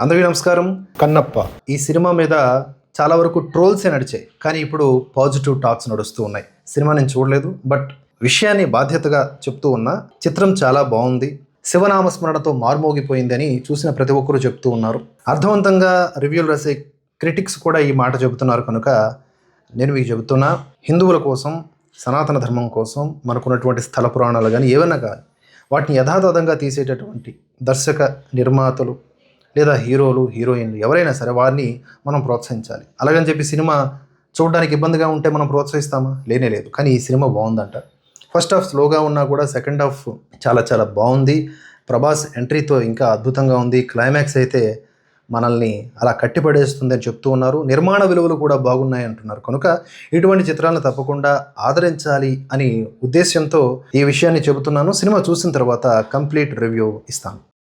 అందరికీ నమస్కారం. కన్నప్ప. ఈ సినిమా మీద చాలా వరకు ట్రోల్సే నడిచాయి. కానీ ఇప్పుడు పాజిటివ్ టాక్స్ నడుస్తూ ఉన్నాయి. సినిమా నేను చూడలేదు. బట్ విషయాన్ని బాధ్యతగా చెప్తూ ఉన్నా చిత్రం చాలా బాగుంది. శివనామస్మరణతో మార్మోగిపోయిందని చూసిన ప్రతి ఒక్కరూ చెప్తూ ఉన్నారు. అర్థవంతంగా రివ్యూలు రాసే క్రిటిక్స్ కూడా ఈ మాట చెబుతున్నారు కనుక నేను మీకు చెబుతున్నా హిందువుల కోసం సనాతన ధర్మం కోసం మనకున్నటువంటి స్థల పురాణాలు కానీ ఏవైనా కానీ వాటిని యథాతథంగా తీసేటటువంటి దర్శక నిర్మాతలు లేదా హీరోలు హీరోయిన్లు ఎవరైనా సరే వారిని మనం ప్రోత్సహించాలి. అలాగని చెప్పి సినిమా చూడడానికి ఇబ్బందిగా ఉంటే మనం ప్రోత్సహిస్తామా? లేనే లేదు. కానీ ఈ సినిమా బాగుందంట. ఫస్ట్ హాఫ్ స్లోగా ఉన్నా కూడా సెకండ్ హాఫ్ చాలా చాలా బాగుంది. ప్రభాస్ ఎంట్రీతో ఇంకా అద్భుతంగా ఉంది. క్లైమాక్స్ అయితే మనల్ని అలా కట్టిపడేస్తుంది అని చెప్తూ ఉన్నారు. నిర్మాణ విలువలు కూడా బాగున్నాయి అంటున్నారు. కనుక ఇటువంటి చిత్రాలను తప్పకుండా ఆదరించాలి అని ఉద్దేశంతో ఈ విషయాన్ని చెబుతున్నాను. సినిమా చూసిన తర్వాత కంప్లీట్ రివ్యూ ఇస్తాను.